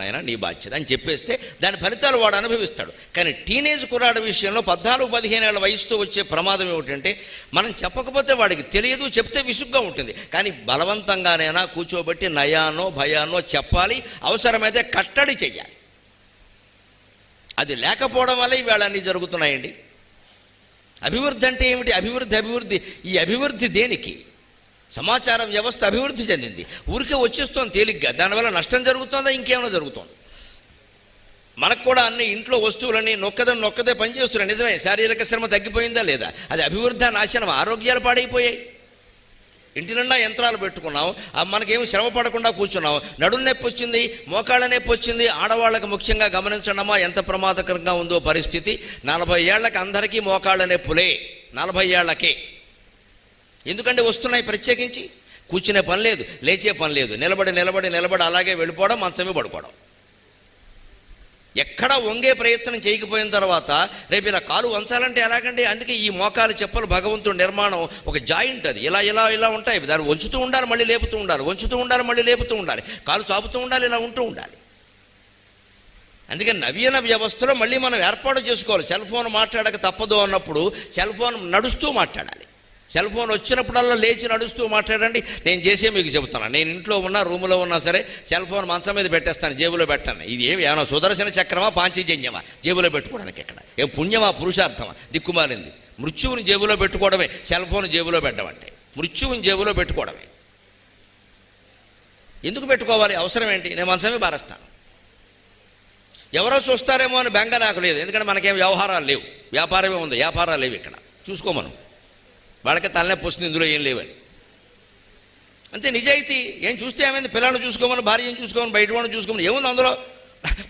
చేసుకుంటాను నీ బాధ్యత అని చెప్పేస్తే దాని ఫలితాలు వాడు అనుభవిస్తాడు. కానీ టీనేజ్ కుర్రాడు విషయంలో పద్నాలుగు పదిహేను ఏళ్ళ వయసుతో వచ్చే ప్రమాదం ఏమిటంటే మనం చెప్పకపోతే వాడికి తెలియదు చెప్తే విసుగ్గా ఉంటుంది. కానీ బలవంతంగానైనా కూర్చోబెట్టి నయానో భయానో చెప్పాలి అవసరమైతే కట్టడి చెయ్యాలి. అది లేకపోవడం వల్ల ఇవాళ అన్నీ జరుగుతున్నాయండి. అభివృద్ధి అంటే ఏమిటి? అభివృద్ధి అభివృద్ధి. ఈ అభివృద్ధి దేనికి? సమాచార వ్యవస్థ అభివృద్ధి చెందింది. ఊరికే వచ్చేస్తోంది తేలిగ్గా. దానివల్ల నష్టం జరుగుతుందా? ఇంకేమైనా జరుగుతుంది? మనకు కూడా అన్ని ఇంట్లో వస్తువులన్నీ నొక్కదని నొక్కదే పనిచేస్తున్నాయి. నిజమే శారీరక శ్రమ తగ్గిపోయిందా లేదా? అది అభివృద్ధి నాశనం ఆరోగ్యాలు పాడైపోయాయి. ఇంటి నిండా యంత్రాలు పెట్టుకున్నాం. మనకేమి శ్రమ పడకుండా కూర్చున్నాం. నడుం నొప్పి వచ్చింది మోకాళ్ళ నొప్పి వచ్చింది. ఆడవాళ్ళకి ముఖ్యంగా గమనించడమా ఎంత ప్రమాదకరంగా ఉందో పరిస్థితి. నలభై ఏళ్ళకి అందరికీ మోకాళ్ళ నొప్పులే. నలభై ఏళ్ళకే ఎందుకంటే వస్తున్నాయి ప్రత్యేకించి? కూర్చునే పని లేదు లేచే పని లేదు. నిలబడి నిలబడి నిలబడి అలాగే వెళ్ళిపోవడం మంచమే పడుకోవడం. ఎక్కడ వంగే ప్రయత్నం చేయకపోయిన తర్వాత రేపు ఇలా కాలు వంచాలంటే ఎలాగండి? అందుకే ఈ మోకాలు చెప్పలు భగవంతుడు నిర్మాణం ఒక జాయింట్ అది. ఇలా ఇలా ఇలా ఉంటాయి. దాన్ని వంచుతూ ఉండాలి మళ్ళీ లేపుతూ ఉండాలి. వంచుతూ ఉండాలి మళ్ళీ లేపుతూ ఉండాలి. కాలు చాపుతూ ఉండాలి ఇలా ఉంటూ ఉండాలి. అందుకే నవీన వ్యవస్థలో మళ్ళీ మనం ఏర్పాటు చేసుకోవాలి. సెల్ ఫోన్ మాట్లాడక తప్పదు అన్నప్పుడు సెల్ ఫోన్ నడుస్తూ మాట్లాడాలి. సెల్ ఫోన్ వచ్చినప్పుడల్లా లేచి నడుస్తూ మాట్లాడండి. నేను చేసే మీకు చెబుతాను నేను ఇంట్లో ఉన్నా రూములో ఉన్నా సరే సెల్ ఫోన్ మంచం మీద పెట్టేస్తాను జేబులో పెట్టాను. ఇది ఏమి? ఏమైనా సుదర్శన చక్రమా పాంచజన్యమా? జేబులో పెట్టుకోవడానికి ఇక్కడ ఏం పుణ్యమా పురుషార్థమా? దిక్కుమాలింది. మృత్యువుని జేబులో పెట్టుకోవడమే. సెల్ ఫోన్ జేబులో పెట్టమంటే మృత్యువుని జేబులో పెట్టుకోవడమే. ఎందుకు పెట్టుకోవాలి? అవసరం ఏంటి? నేను మంచమే బారేస్తాను ఎవరో చూస్తారేమో అని బెంగ నాకు లేదు. ఎందుకంటే మనకేం వ్యవహారాలు లేవు. వ్యాపారమే ఉంది. వ్యాపారాలు లేవు ఇక్కడ. చూసుకోమను. వాళ్ళకి తలనొప్పి వస్తుంది ఇందులో ఏం లేవని. అంతే నిజాయితీ. ఏం చూస్తే ఏమైంది? పిల్లల్ని చూసుకోమని భార్యను చూసుకోమని బయట వాడిని చూసుకోమని. ఏముంది అందులో?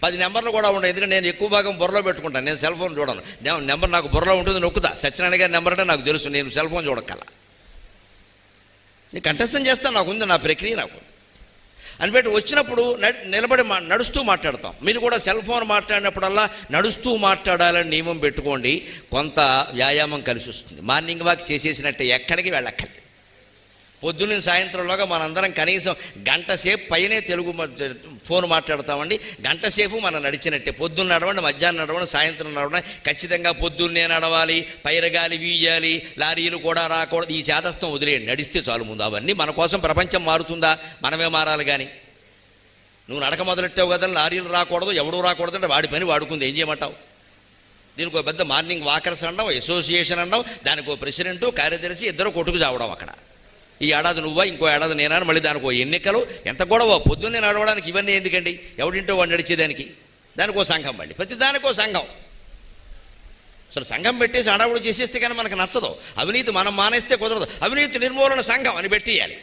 పది నెంబర్లు కూడా ఉండవు. ఎందుకంటే నేను ఎక్కువ భాగం బుర్రలో పెట్టుకుంటాను. నేను సెల్ ఫోన్ చూడను. నేను నెంబర్ నాకు బుర్రలో ఉంటుంది నొక్కుతా. సత్యనారాయణ గారి నెంబర్ అంటే నాకు తెలుసు. నేను సెల్ ఫోన్ చూడక్కల. నేను కంఠస్థం చేస్తాను. నాకుంది నా ప్రక్రియ నాకు. అని పెట్టి వచ్చినప్పుడు నిలబడి మా నడుస్తూ మాట్లాడతాం. మీరు కూడా సెల్ ఫోన్ మాట్లాడినప్పుడల్లా నడుస్తూ మాట్లాడాలని నియమం పెట్టుకోండి. కొంత వ్యాయామం కలిసి వస్తుంది. మార్నింగ్ వాక్ చేసేసినట్టే ఎక్కడికి వెళ్ళక్కర్లేదు. పొద్దున్న సాయంత్రంలోగా మనందరం కనీసం గంట సేపు పైనే తెలుగు ఫోన్ మాట్లాడతామండి. గంట సేపు మనం నడిచినట్టే. పొద్దున్న నడవండి మధ్యాహ్నం నడవండి సాయంత్రం నడవండి. ఖచ్చితంగా పొద్దున్నే నడవాలి పైరగాలి వీయాలి లారీలు కూడా రాకూడదు. ఈ శాతస్థం వదిలేయండి. నడిస్తే చాలు ముందు అవన్నీ. మన కోసం ప్రపంచం మారుతుందా? మనమే మారాలి కానీ నువ్వు నడక మొదలెట్టావు కదా లారీలు రాకూడదు ఎవడూ రాకూడదు అంటే వాడి పని వాడుకుంది. ఏం చేయమంటావు? దీనికి ఒక పెద్ద మార్నింగ్ వాకర్స్ అనడం అసోసియేషన్ అనడం దానికి ఒక ప్రెసిడెంటు కార్యదర్శి ఇద్దరు కొట్టుకు చావడం అక్కడ. ఈ ఏడాది నువ్వా ఇంకో ఏడాది నేనా మళ్ళీ దానికి ఓ ఎన్నికలు. ఎంత గొడవ? పొద్దున్నే నడవడానికి ఇవన్నీ ఎందుకండి? ఎవడింటో వాడు నడిచేదానికి దానికి. ఓ సంఘం మళ్ళీ ప్రతి దానికి ఓ సంఘం. అసలు సంఘం పెట్టేసి అడవుడు చేసేస్తే కానీ మనకు నచ్చదు. అవినీతి మనం మానేస్తే కుదరదు. అవినీతి నిర్మూలన సంఘం అని పెట్టేయాలి.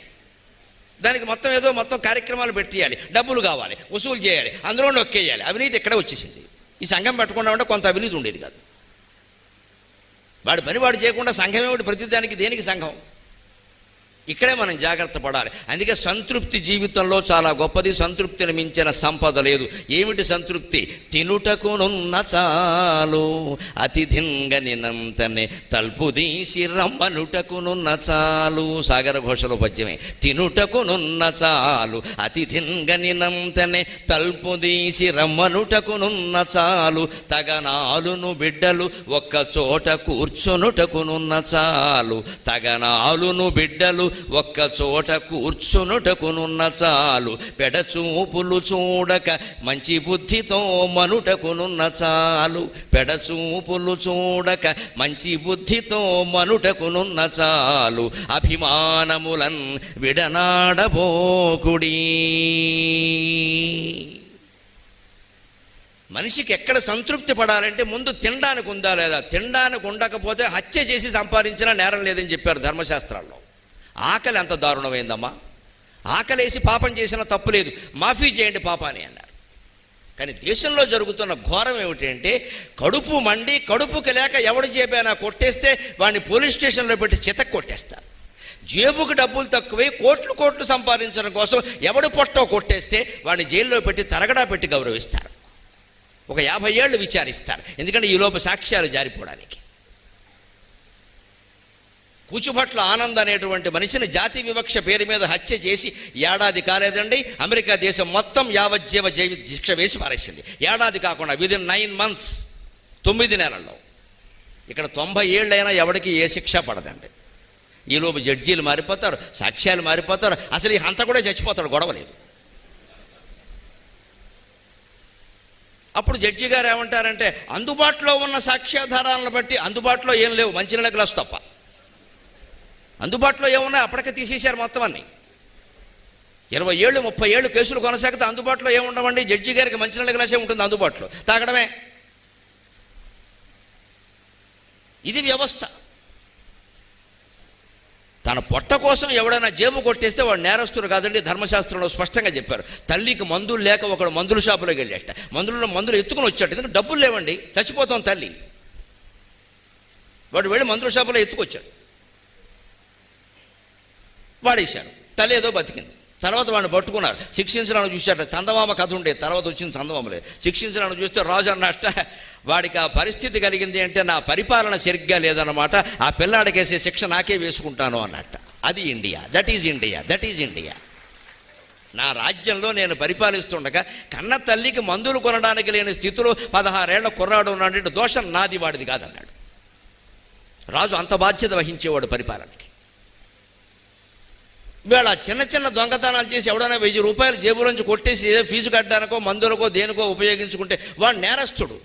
దానికి మొత్తం ఏదో మొత్తం కార్యక్రమాలు పెట్టేయాలి. డబ్బులు కావాలి వసూలు చేయాలి అందులో నొక్కేయాలి. అవినీతి ఎక్కడ వచ్చేసింది. ఈ సంఘం పెట్టకుండా ఉంటే కొంత అవినీతి ఉండేది కాదు. వాడి పని వాడు చేయకుండా సంఘం ఏమిటి? ప్రతిదానికి దేనికి సంఘం? ఇక్కడే మనం జాగ్రత్త పడాలి. అందుకే సంతృప్తి జీవితంలో చాలా గొప్పది. సంతృప్తిని మించిన సంపద లేదు. ఏమిటి సంతృప్తి? తినుటకునున్న చాలు. అతిథింగనినంతనే తలుపు తీసి రమ్మనుటకునున్న చాలు. సాగర ఘోషలో పద్యమే తినుటకునున్న చాలు. అతిథింగనినంతనే తలుపు తీసి రమ్మనుటకునున్న చాలు. తగనాలును బిడ్డలు ఒక్క చోట కూర్చొనుటకునున్న చాలు. తగనాలును బిడ్డలు ఒక్క చోట కూర్చునుటకునున్న చాలు. పెడచూపులు చూడక మంచి బుద్ధితో మనుటకునున్న చాలు. పెడచూపులు చూడక మంచి బుద్ధితో మనుటకునున్న చాలు. అభిమానములన్ విడనాడబోకుడి. మనిషికి ఎక్కడ సంతృప్తి పడాలంటే ముందు తినడానికి ఉందా లేదా? తినడానికి ఉండకపోతే హత్య చేసి సంపాదించినా నేరం లేదని చెప్పారు ధర్మశాస్త్రాల్లో. ఆకలి ఎంత దారుణమైందమ్మా. ఆకలేసి పాపం చేసిన తప్పు లేదు. మాఫీ చేయండి పాపాని అన్నారు. కానీ దేశంలో జరుగుతున్న ఘోరం ఏమిటంటే కడుపు మండి కడుపుకి లేక ఎవడు చేపైనా కొట్టేస్తే వాడిని పోలీస్ స్టేషన్లో పెట్టి చితక్ కొట్టేస్తారు. జేబుకి డబ్బులు తక్కువై కోట్లు కోట్లు సంపాదించడం కోసం ఎవడు పొట్టో కొట్టేస్తే వాడిని జైల్లో పెట్టి తరగడా పెట్టి గౌరవిస్తారు. ఒక యాభై ఏళ్ళు విచారిస్తారు. ఎందుకంటే ఈలోపు సాక్ష్యాలు జారిపోవడానికి. కూచుభట్ల ఆనంద్ అనేటువంటి మనిషిని జాతి వివక్ష పేరు మీద హత్య చేసి ఏడాది కాలేదండి. అమెరికా దేశం మొత్తం యావజ్జీవ జైవి శిక్ష వేసి పారేసింది. ఏడాది కాకుండా విదిన్ నైన్ మంత్స్ తొమ్మిది నెలల్లో. ఇక్కడ తొంభై ఏళ్ళైనా ఎవడికి ఏ శిక్ష పడదండి. ఈలోపు జడ్జీలు మారిపోతారు సాక్ష్యాలు మారిపోతారు. అసలు ఈ హంత కూడా చచ్చిపోతాడు గొడవ లేదు. అప్పుడు జడ్జి గారు ఏమంటారంటే అందుబాటులో ఉన్న సాక్ష్యాధారాలను బట్టి అందుబాటులో ఏం లేవు మంచినీళ్ళ గ్లాస్ తప్ప. అందుబాటులో ఏమున్నాయి? అప్పటికే తీసేశారు మొత్తం అన్ని. ఇరవై ఏళ్ళు ముప్పై ఏళ్ళు కేసులు కొనసాగితే అందుబాటులో ఏముండవండి జడ్జి గారికి మంచినీళ్ళ గ్లాసే ఉంటుంది అందుబాటులో. తాగడమే ఇది వ్యవస్థ. తన పొట్ట కోసం ఎవడైనా జేబు కొట్టేస్తే వాడు నేరస్తుడు కాదండి ధర్మశాస్త్రంలో స్పష్టంగా చెప్పారు. తల్లికి మందులు లేక ఒకడు మందుల షాపులోకి వెళ్ళేట. మందులలో మందులు ఎత్తుకుని వచ్చాడు. ఎందుకంటే డబ్బులు లేవండి చచ్చిపోతాం తల్లి. వాడు వెళ్ళి మందుల షాపులో ఎత్తుకొచ్చాడు. వాడేశాడు. తల ఏదో బతికింది. తర్వాత వాడిని పట్టుకున్నారు. శిక్షించడానికి చూసేట చందమామ కథ ఉండే తర్వాత వచ్చింది చందమామలే. శిక్షించడానికి చూస్తే రాజు అన్నట్ట వాడికి ఆ పరిస్థితి కలిగింది అంటే నా పరిపాలన సరిగ్గా లేదన్నమాట. ఆ పిల్లాడికేసే శిక్ష నాకే వేసుకుంటాను అన్నట్ట అది India. That is India. That is India. నా రాజ్యంలో నేను పరిపాలిస్తుండగా కన్న తల్లికి మందులు కొనడానికి లేని స్థితిలో పదహారేళ్ళ కుర్రాడు ఉన్నాడంటే దోషం నాది వాడిది కాదన్నాడు. రాజు అంత బాధ్యత వహించేవాడు పరిపాలనకి. వీళ్ళ చిన్న చిన్న దొంగతనాలు చేసి ఎవడైనా వెయ్యి రూపాయలు జేబులోంచి కొట్టేసి ఏదో ఫీజు కట్టడానికో మందులకో దేనికో ఉపయోగించుకుంటే వాడు నేరస్తుడు.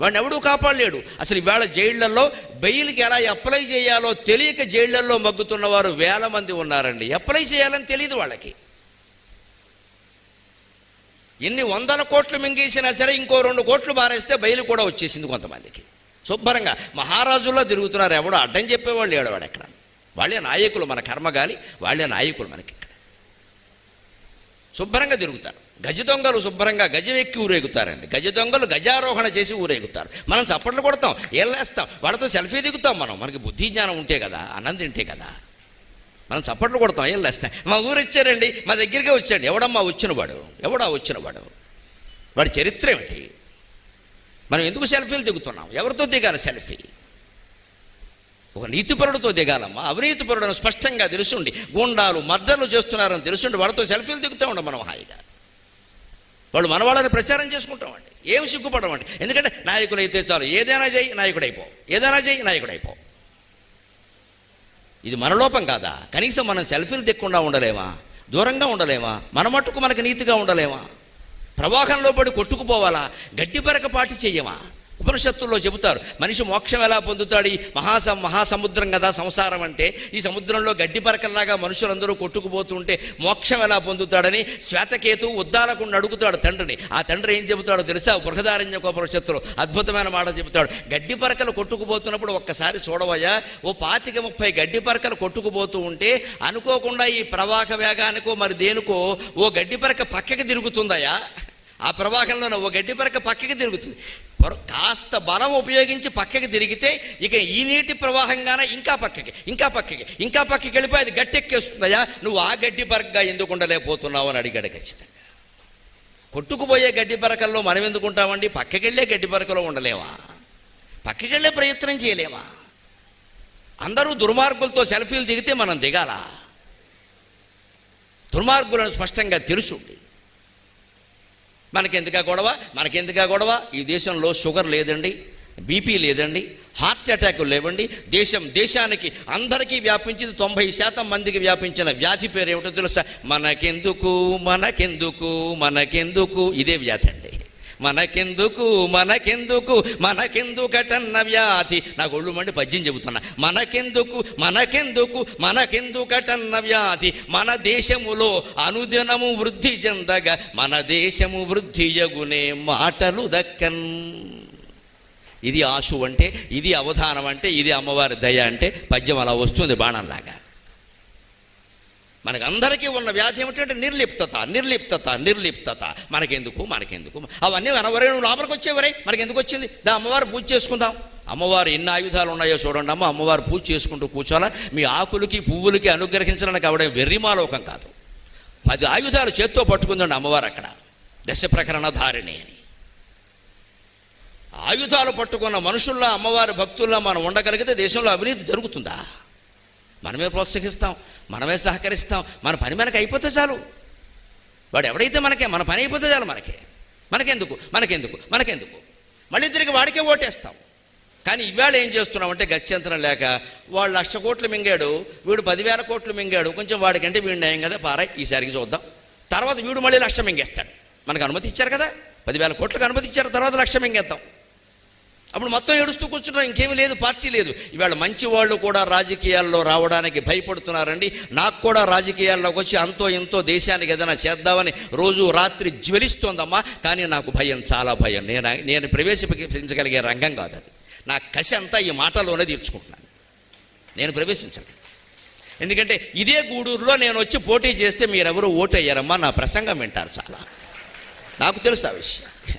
వాడిని ఎవడూ కాపాడలేడు. అసలు ఇవాళ జైళ్ళలో బెయిల్కి ఎలా అప్లై చేయాలో తెలియక జైళ్ళలో మగ్గుతున్న వారు వేల మంది ఉన్నారండి. అప్లై చేయాలని తెలియదు వాళ్ళకి. ఎన్ని వందల కోట్లు మింగేసినా సరే ఇంకో రెండు కోట్లు బారేస్తే బయలు కూడా వచ్చేసింది కొంతమందికి. శుభ్రంగా మహారాజుల్లో తిరుగుతున్నారు. ఎవడో అడ్డం చెప్పేవాళ్ళు ఏడవాడు ఎక్కడ? వాళ్ళే నాయకులు మన కర్మగాలి వాళ్ళే నాయకులు మనకి ఇక్కడ. శుభ్రంగా తిరుగుతారు. గజ దొంగలు శుభ్రంగా గజం ఎక్కి ఊరేగుతారండి. గజ దొంగలు గజారోహణ చేసి ఊరేగుతారు. మనం చప్పట్లు కొడతాం ఏళ్ళేస్తాం వాళ్ళతో సెల్ఫీ దిగుతాం మనం. మనకి బుద్ధి జ్ఞానం ఉంటే కదా అన్నం తింటే కదా. మనం చప్పట్లు కొడతాం ఏళ్ళేస్తాం. మా ఊరు ఇచ్చారండి మా దగ్గరికే వచ్చాడు. ఎవడమ్మా వచ్చినవాడు? ఎవడా వచ్చినవాడు? వాడి చరిత్ర ఏమిటి? మనం ఎందుకు సెల్ఫీలు దిగుతున్నాం? ఎవరితో దిగాలి సెల్ఫీ? ఒక నీతిపరుడితో దిగాలమ్మా. అవినీతిపరుడని స్పష్టంగా తెలుసుండి. గుండాలు మర్డర్లు చేస్తున్నారని తెలుసుండి. వాళ్ళతో సెల్ఫీలు దిగుతూ ఉండం మనం హాయిగా. వాళ్ళు మన వాళ్ళని ప్రచారం చేసుకుంటామండి. ఏం సిగ్గుపడమండి. ఎందుకంటే నాయకులు అయితే చాలు. ఏదైనా చేయి నాయకుడైపో. ఏదైనా చేయి నాయకుడైపో. ఇది మన లోపం కాదా? కనీసం మనం సెల్ఫీలు దిక్కుండా ఉండలేమా? దూరంగా ఉండలేమా? మన మట్టుకు మనకు నీతిగా ఉండలేమా? ప్రవాహంలో పడి కొట్టుకుపోవాలా? గడ్డి పరకపాటి చెయ్యమా ఉపనిషత్తుల్లో చెబుతారు. మనిషి మోక్షం ఎలా పొందుతాడు? ఈ మహాస మహాసముద్రం కదా సంసారం అంటే ఈ సముద్రంలో గడ్డి పరకల్లాగా మనుషులందరూ కొట్టుకుపోతుంటే మోక్షం ఎలా పొందుతాడని శ్వేతకేతు ఉద్దాలకుండా అడుగుతాడు తండ్రిని. ఆ తండ్రి ఏం చెబుతాడో తెలుసా? బృహదారణ్య ఉపనిషత్తులో అద్భుతమైన మాట చెబుతాడు. గడ్డి పరకలు కొట్టుకుపోతున్నప్పుడు ఒక్కసారి చూడవయ్యా ఓ పాతిక ముప్పై గడ్డి పరకలు కొట్టుకుపోతూ ఉంటే అనుకోకుండా ఈ ప్రవాహ వేగానికో మరి దేనికో ఓ గడ్డి పరక పక్కకి తిరుగుతుందయ్యా. ఆ ప్రవాహంలో ఒక గడ్డి పరక పక్కకి తిరుగుతుంది. కాస్త బలం ఉపయోగించి పక్కకి తిరిగితే ఇక ఈ నీటి ప్రవాహంగానే ఇంకా పక్కకి ఇంకా పక్కకి ఇంకా పక్కకి వెళ్ళిపోయి అది గట్టెక్కేస్తుందయా నువ్వు ఆ గడ్డి పరకగా ఎందుకు ఉండలేకపోతున్నావు అని అడిగాడు ఖచ్చితంగా. కొట్టుకుపోయే గడ్డి పరకల్లో మనం ఎందుకుంటామండి పక్కకెళ్ళే పక్కకి వెళ్ళే గడ్డి పరకలో ఉండలేమా? పక్కకి వెళ్ళే ప్రయత్నం చేయలేమా? అందరూ దుర్మార్గులతో సెల్ఫీలు దిగితే మనం దిగాలా? దుర్మార్గులను స్పష్టంగా తెలుసుండి మనకెందుకా గొడవ? మనకెందుకా గొడవ? ఈ దేశంలో షుగర్ లేదండి బీపీ లేదండి హార్ట్ అటాక్ లేవండి. దేశం దేశానికి అందరికీ వ్యాపించింది తొంభై శాతం మందికి వ్యాపించిన వ్యాధి పేరు ఏమిటో తెలుసా? మనకెందుకు మనకెందుకు మనకెందుకు? ఇదే వ్యాధి అండి. మనకెందుకు మనకెందుకు మనకెందుకటన్న వ్యాధి? నా ఒళ్ళు మండి పద్యం చెబుతున్నా. మనకెందుకు మనకెందుకు మనకెందుకటన్న వ్యాధి? మన దేశములో అనుదినము వృద్ధి చెందగా మన దేశము వృద్ధి యగునే మాటలు దక్కన్. ఇది ఆశు అంటే ఇది అవధానం అంటే ఇది అమ్మవారి దయ అంటే పద్యం అలా వస్తుంది బాణంలాగా. మనకందరికీ ఉన్న వ్యాధి ఏమిటంటే నిర్లిప్తత నిర్లిప్తత నిర్లిప్తత. మనకెందుకు మనకెందుకు? అవన్నీ అనవరే నువ్వు లోపలికి వచ్చేవరే. మనకెందుకు వచ్చింది? దా అమ్మవారు పూజ చేసుకుందాం. అమ్మవారు ఎన్ని ఆయుధాలు ఉన్నాయో చూడండి అమ్మ. అమ్మవారు పూజ చేసుకుంటూ కూర్చోాలా మీ ఆకులకి పువ్వులకి అనుగ్రహించడానికి అవడం వెర్రిమాలోకం కాదు. పది ఆయుధాలు చేత్తో పట్టుకుందండి అమ్మవారు అక్కడ. దశ ప్రకరణ ధారిణి అని. ఆయుధాలు పట్టుకున్న మనుషుల్లో అమ్మవారి భక్తుల్లో మనం ఉండగలిగితే దేశంలో అవినీతి జరుగుతుందా? మనమే ప్రోత్సహిస్తాం మనమే సహకరిస్తాం మన పని మనకి అయిపోతే చాలు. వాడు ఎవడైతే మనకే మన పని అయిపోతే చాలు మనకే. మనకెందుకు మనకెందుకు మనకెందుకు? మళ్ళీ తిరిగి వాడికే ఓటేస్తాం. కానీ ఇవాళ ఏం చేస్తున్నామంటే గత్యంతరం లేక వాడు లక్ష కోట్లు మింగాడు వీడు పదివేల కోట్లు మింగాడు కొంచెం వాడికంటే వీడు నయం కదా పారాయి ఈసారికి చూద్దాం. తర్వాత వీడు మళ్ళీ లక్ష మింగేస్తాడు. మనకు అనుమతి ఇచ్చారు కదా పదివేల కోట్లకు అనుమతి ఇచ్చారు తర్వాత లక్ష మింగేద్దాం. అప్పుడు మొత్తం ఏడుస్తూ కూర్చున్నారు ఇంకేమీ లేదు పార్టీ లేదు. ఇవాళ మంచి వాళ్ళు కూడా రాజకీయాల్లో రావడానికి భయపడుతున్నారండి. నాకు కూడా రాజకీయాల్లోకి వచ్చి అంతో ఎంతో దేశానికి ఏదైనా చేద్దామని రోజు రాత్రి జ్వలిస్తోందమ్మా. కానీ నాకు భయం చాలా భయం. నేను నేను ప్రవేశించగలిగే రంగం కాదు అది. నా కసి అంతా ఈ మాటలోనే తీర్చుకుంటున్నాను. నేను ప్రవేశించలేదు. ఎందుకంటే ఇదే గూడూరులో నేను వచ్చి పోటీ చేస్తే మీరెవరు ఓటు అయ్యారమ్మా నా ప్రసంగం వింటారు చాలా. నాకు తెలుసు ఆ విషయం.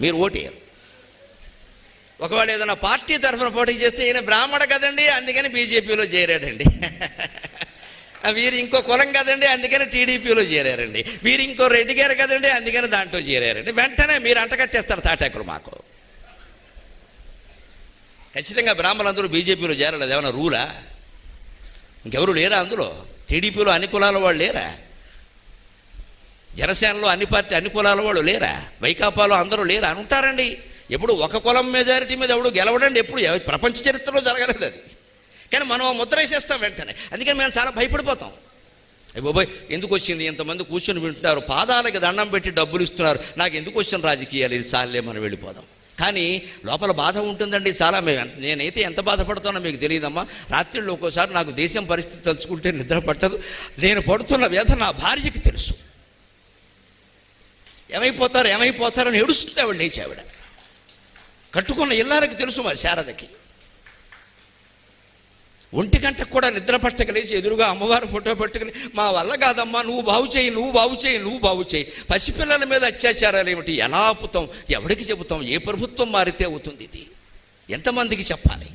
మీరు ఓటు వేయరు ఒకవేళ ఏదైనా పార్టీ తరఫున పోటీ చేస్తే ఈయన బ్రాహ్మణ కదండి అందుకని బీజేపీలో చేరాడండి. వీరు ఇంకో కులం కదండి అందుకని టీడీపీలో చేరారండి. వీరు ఇంకో రెడ్డి గారు కదండి అందుకని దాంట్లో చేరారండి. వెంటనే మీరు అంటకట్టేస్తారు తాటాకులు మాకు. ఖచ్చితంగా బ్రాహ్మణులందరూ బీజేపీలో చేరలేదు. ఏమైనా రూలా? ఇంకెవరు లేరా అందులో? టీడీపీలో అన్ని కులాల వాళ్ళు లేరా? జనసేనలో అన్ని పార్టీ అన్ని కులాల వాళ్ళు లేరా? వైకాపాలో అందరూ లేరా? అని ఉంటారండి. ఎప్పుడు ఒక కులం మెజారిటీ మీద ఎవడు గెలవడండి ఎప్పుడు ప్రపంచ చరిత్రలో జరగలేదు అది. కానీ మనం ముద్ర వేసేస్తాం వెంటనే. అందుకని మేము చాలా భయపడిపోతాం. అయ్య బాబోయ్ ఎందుకు వచ్చింది? ఇంతమంది కూర్చొని వింటున్నారు. పాదాలకి దండం పెట్టి డబ్బులు ఇస్తున్నారు. నాకు ఎందుకు వచ్చిన రాజకీయాలు? ఇది చాలే మనం వెళ్ళిపోదాం. కానీ లోపల బాధ ఉంటుందండి చాలా. మేము నేనైతే ఎంత బాధపడుతానో మీకు తెలియదమ్మా. రాత్రిళ్ళు ఒక్కోసారి నాకు దేశం పరిస్థితి తలుచుకుంటే నిద్ర పట్టదు. నేను పడుతున్న వ్యధ నా భార్యకి తెలుసు. ఏమైపోతారు? ఏమైపోతారని ఏడుస్తుంది ఆవిడ లేచి ఆవిడ. కట్టుకున్న ఇల్లాలకి తెలుసు మరి శారదకి. ఒంటి గంటకు కూడా నిద్ర పట్టకలేసి ఎదురుగా అమ్మవారు ఫోటో పెట్టుకుని మా వల్ల కాదమ్మా నువ్వు బాగు చేయి నువ్వు బాగు చేయి నువ్వు బాగు చేయి. పసిపిల్లల మీద అత్యాచారాలు ఏమిటి? ఎలా ఆపుతాం ఎవరికి చెబుతాం? ఏ ప్రభుత్వం మారితే అవుతుంది ఇది? ఎంతమందికి చెప్పాలి?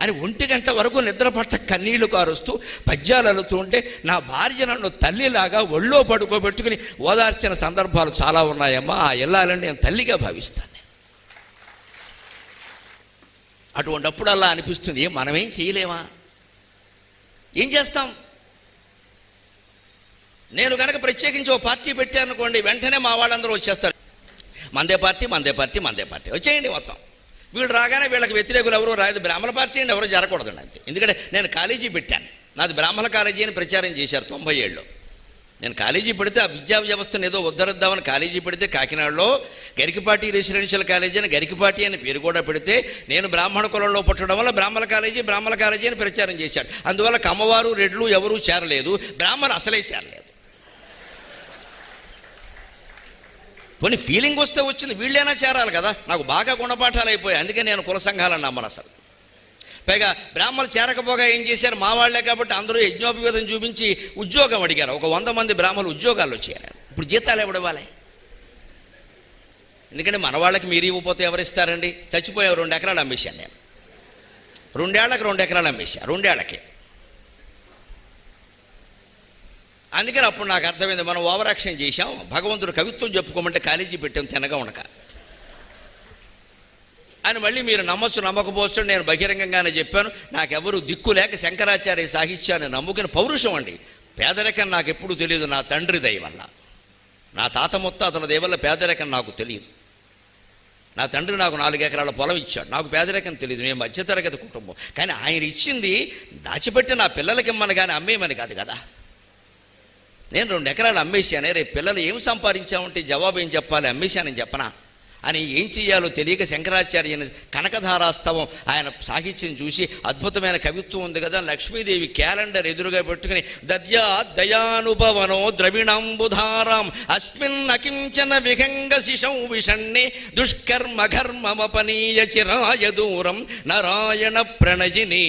అని ఒంటి గంట వరకు నిద్ర పట్ట కన్నీళ్ళు కారుస్తూ పద్యాలు అలుతూ ఉంటే నా భార్య నన్ను తల్లిలాగా ఒళ్ళో పడుకోబెట్టుకుని ఓదార్చిన సందర్భాలు చాలా ఉన్నాయమ్మా. ఆ ఇల్లాలని నేను తల్లిగా భావిస్తాను నేను. అటువంటప్పుడు అలా అనిపిస్తుంది. "ఏం మనమేం చేయలేమా? ఏం చేస్తాం? నేను కనుక ప్రత్యేకించి ఓ పార్టీ పెట్టాను అనుకోండి వెంటనే మా వాళ్ళందరూ వచ్చేస్తారు. మందే పార్టీ మందే పార్టీ మందే పార్టీ. వచ్చేయండి మొత్తం. వీళ్ళు రాగానే వీళ్ళకి వ్యతిరేకులు ఎవరు రాదు బ్రాహ్మణ పార్టీ అండి ఎవరు జరగకూడదండి అంతే. ఎందుకంటే నేను కాలేజీ పెట్టాను. నాది బ్రాహ్మణ కాలేజీ అని ప్రచారం చేశారు తొంభై ఏళ్ళు. నేను కాలేజీ పెడితే ఆ విద్యా వ్యవస్థను ఏదో ఉద్ధరిద్దామని కాలేజీ పెడితే కాకినాడలో గరికిపాటి రెసిడెన్షియల్ కాలేజీ అని గరికిపాటి అని పేరు కూడా పెడితే నేను బ్రాహ్మణ కులంలో పుట్టడం వల్ల బ్రాహ్మణ కాలేజీ బ్రాహ్మణ కాలేజీ అని ప్రచారం చేశాడు అందువల్ల కమ్మవారు రెడ్లు ఎవరూ చేరలేదు. బ్రాహ్మణ అసలే చేరలేదు. పోనీ ఫీలింగ్ వస్తే వచ్చింది వీళ్ళైనా చేరాలి కదా. నాకు బాగా గుణపాఠాలు అయిపోయాయి. అందుకే నేను కుల సంఘాలను నమ్మను అసలు. పైగా బ్రాహ్మణులు చేరకపోగా ఏం చేశారు? మా వాళ్ళే కాబట్టి అందరూ యజ్ఞోపవేదం చూపించి ఉద్యోగం అడిగారు. ఒక వంద మంది బ్రాహ్మణులు ఉద్యోగాలు చేరారు. ఇప్పుడు జీతాలు ఎవడివ్వాలి ఎందుకంటే మన వాళ్ళకి మీరు ఇవ్వకపోతే ఎవరిస్తారండి చచ్చిపోయే రెండు ఎకరాలు అమ్మేశాను నేను. రెండేళ్ళకు రెండు ఎకరాలు అమ్మేశాను రెండేళ్ళకి. అందుకని అప్పుడు నాకు అర్థమైంది మనం ఓవరాక్షన్ చేశాం. భగవంతుడు కవిత్వం చెప్పుకోమంటే కాలేజీ పెట్టాం తినగా ఉండక. అని మళ్ళీ మీరు నమ్మచ్చు నమ్మకపోవచ్చు నేను బహిరంగంగానే చెప్పాను. నాకెవరు దిక్కు లేక శంకరాచార్య సాహిత్యాన్ని నమ్ముకుని పౌరుషం అండి. పేదరికం నాకు ఎప్పుడు తెలియదు నా తండ్రి దయవల్ల నా తాత ముత్తాతల అతని వల్ల పేదరికం నాకు తెలియదు నా తండ్రి నాకు నాలుగు ఎకరాల పొలం ఇచ్చాడు. నాకు పేదరికం తెలియదు మేము మధ్యతరగతి కుటుంబం. కానీ ఆయన ఇచ్చింది దాచిపెట్టి నా పిల్లలకి ఇమ్మని కానీ అమ్మేయమని కాదు కదా. నేను రెండు ఎకరాలు అమ్మేశానే రేపు పిల్లలు ఏం సంపాదించామంటే జవాబు ఏం చెప్పాలి? అమ్మేశానని చెప్పనా? అని ఏం చేయాలో తెలియక శంకరాచార్యని కనకధారాస్తవం ఆయన సాహిత్యం చూసి అద్భుతమైన కవిత్వం ఉంది కదా లక్ష్మీదేవి క్యాలెండర్ ఎదురుగా పెట్టుకుని దద్యా దయానుభవనో ద్రవిణంబుధారాం అస్మిన్ అకించన విహంగ శిశౌ విషణ్ణే దుష్కర్మ ఘర్మమపనీయ చిరాయ దూరం నారాయణ ప్రణయిని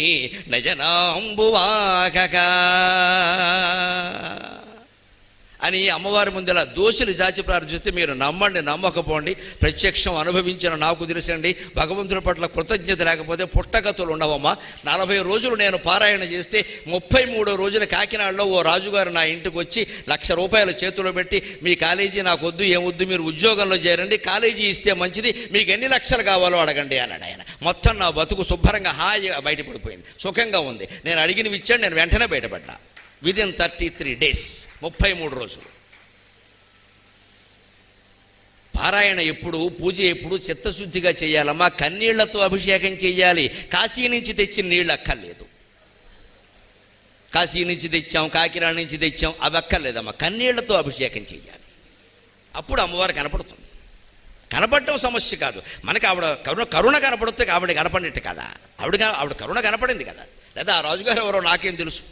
నయనాంబువాహక. అని అమ్మవారి ముందు ఇలా దోషులు జాచి ప్రార్థిస్తే మీరు నమ్మండి నమ్మకపోండి. ప్రత్యక్షం అనుభవించిన నాకు తెలుసండి. భగవంతుడి పట్ల కృతజ్ఞత లేకపోతే పుట్టగతులు ఉండవమ్మా. నలభై రోజులు నేను పారాయణ చేస్తే ముప్పై మూడో రోజున కాకినాడలో ఓ రాజుగారు నా ఇంటికి వచ్చి లక్ష రూపాయలు చేతిలో పెట్టి మీ కాలేజీ నాకు వద్దు ఏమొద్దు మీరు ఉద్యోగంలో చేరండి. కాలేజీ ఇస్తే మంచిది. మీకు ఎన్ని లక్షలు కావాలో అడగండి అన్నాడు ఆయన. మొత్తం నా బతుకు శుభ్రంగా హాయిగా బయటపడిపోయింది. సుఖంగా ఉంది. నేను అడిగినవి ఇచ్చాను నేను వెంటనే బయటపడ్డా. విదిన్ థర్టీ త్రీ డేస్ ముప్పై మూడు రోజులు. పారాయణ ఎప్పుడు పూజ ఎప్పుడు చిత్తశుద్ధిగా చేయాలమ్మా కన్నీళ్ళతో అభిషేకం చేయాలి కాశీ నుంచి తెచ్చిన నీళ్ళు అక్కర్లేదు. కాశీ నుంచి తెచ్చాం కాకినాడ నుంచి తెచ్చాం అవి అక్కర్లేదమ్మా. కన్నీళ్ళతో అభిషేకం చేయాలి అప్పుడు అమ్మవారు కనపడుతుంది. కనపడటం సమస్య కాదు. మనకి ఆవిడ కరుణ కరుణ కనపడితే ఆవిడ కనపడినట్టు కదా. ఆవిడ ఆవిడ కరుణ కనపడింది కదా. లేదా ఆ రాజుగారు ఎవరో నాకేం తెలుసు.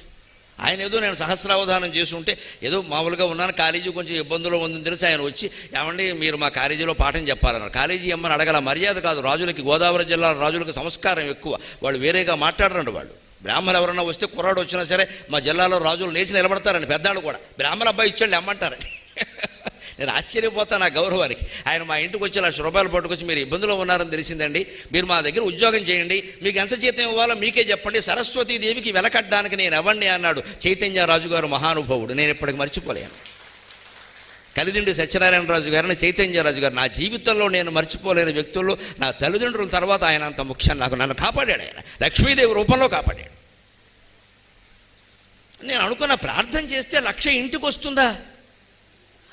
ఆయన ఏదో నేను సహస్రావధానం చేసి ఉంటే ఏదో మామూలుగా ఉన్నాను. కాలేజీ కొంచెం ఇబ్బందులు ఉందని తెలిసి ఆయన వచ్చి ఏమండి మీరు మా కాలేజీలో పాఠం చెప్పాలన్నారు. కాలేజీ అమ్మని అడగల మర్యాద కాదు. రాజులకి గోదావరి జిల్లా రాజులకు సంస్కారం ఎక్కువ. వాళ్ళు వేరేగా మాట్లాడరండి వాళ్ళు. బ్రాహ్మణులు ఎవరన్నా వస్తే కుర్రాడు వచ్చినా సరే మా జిల్లాలో రాజులు లేచి నిలబడతారండి పెద్దాళ్ళు కూడా. బ్రాహ్మణ అబ్బాయి ఇచ్చండి అమ్మంటారండి నేను ఆశ్చర్యపోతాను నా గౌరవానికి. ఆయన మా ఇంటికి వచ్చి లక్ష రూపాయలు పట్టుకొచ్చి మీరు ఇబ్బందులో ఉన్నారని తెలిసిందండి. మీరు మా దగ్గర ఉద్యోగం చేయండి. మీకు ఎంత జీతం ఇవ్వాలో మీకే చెప్పండి. సరస్వతీ దేవికి వెలకట్టడానికి నేను ఎవరిని? అన్నాడు చైతన్య రాజు గారు మహానుభావుడు. నేను ఇప్పటికి మర్చిపోలేను. కలిదిండి సత్యనారాయణ రాజు గారిని చైతన్యరాజు గారు నా జీవితంలో నేను మర్చిపోలేని వ్యక్తుల్లో నా తల్లిదండ్రుల తర్వాత ఆయన అంత ముఖ్యం నాకు. నన్ను కాపాడాడు ఆయన. లక్ష్మీదేవి రూపంలో కాపాడాడు. నేను అనుకున్న ప్రార్థన చేస్తే లక్ష ఇంటికి వస్తుందా?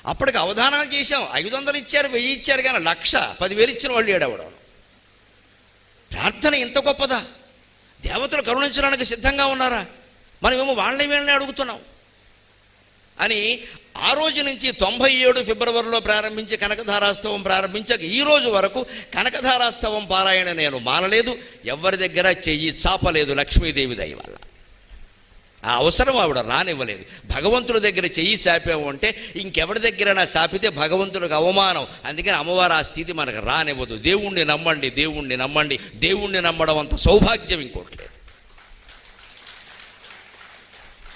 అప్పటికి అవధానాలు చేశాం. ఐదు వందలు ఇచ్చారు వెయ్యి ఇచ్చారు కానీ లక్ష పదివేలు ఇచ్చిన వాళ్ళు ఏడవడం ప్రార్థన ఇంత గొప్పదా? దేవతలు కరుణించడానికి సిద్ధంగా ఉన్నారా? మనమేమో వాళ్ళని వీళ్ళని అడుగుతున్నాం. అని ఆ రోజు నుంచి తొంభై ఏడు ఫిబ్రవరిలో ప్రారంభించి కనకధారాస్తవం ప్రారంభించక ఈ రోజు వరకు కనకధారాస్తవం పారాయణ నేను మానలేదు. ఎవరి దగ్గర చెయ్యి చాపలేదు లక్ష్మీదేవి దయ వల్ల. ఆ అవసరం ఆవిడ రానివ్వలేదు. భగవంతుడి దగ్గర చెయ్యి చాపాము అంటే ఇంకెవరి దగ్గర నా చాపితే భగవంతుడికి అవమానం. అందుకని అమ్మవారు ఆ స్థితి మనకు రానివ్వదు. దేవుణ్ణి నమ్మండి దేవుణ్ణి నమ్మండి. దేవుణ్ణి నమ్మడం అంత సౌభాగ్యం ఇంకోటి లేదు.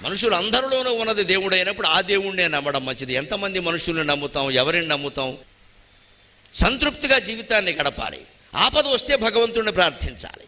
మనుషులు అందరిలోనూ ఉన్నది దేవుడైనప్పుడు ఆ దేవుణ్ణే నమ్మడం మంచిది. ఎంతమంది మనుషుల్ని నమ్ముతాం? ఎవరిని నమ్ముతాం? సంతృప్తిగా జీవితాన్ని గడపాలి. ఆపద వస్తే భగవంతుడిని ప్రార్థించాలి.